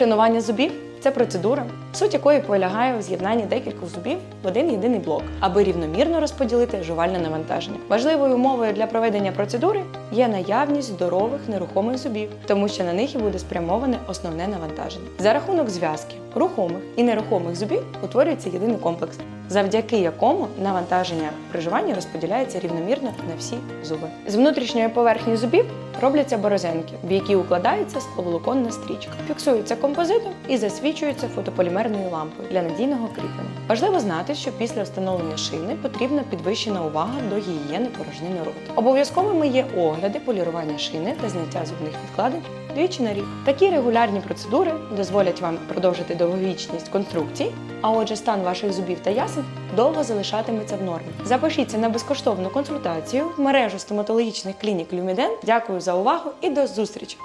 Шинування зубів це процедура, суть якої полягає у з'єднанні декількох зубів в один єдиний блок, аби рівномірно розподілити жувальне навантаження. Важливою умовою для проведення процедури є наявність здорових нерухомих зубів, тому що на них і буде спрямоване основне навантаження. За рахунок зв'язки рухомих і нерухомих зубів утворюється єдиний комплекс, завдяки якому навантаження при жуванні розподіляється рівномірно на всі зуби. З внутрішньої поверхні зубів робляться борозенки, в які укладається скловолоконна стрічка, фіксується композитом і засвічується фотополімерною лампою для надійного кріплення. Важливо знати, що після встановлення шини потрібна підвищена увага до гігієни порожнини рота. Обов'язковими є огляди, полірування шини та зняття зубних відкладень двічі на рік. Такі регулярні процедури дозволять вам продовжити довговічність конструкції, а отже, стан ваших зубів та ясен довго залишатиметься в нормі. Запишіться на безкоштовну консультацію в мережу стоматологічних клінік Люміден. Дякую за увагу і до зустрічі!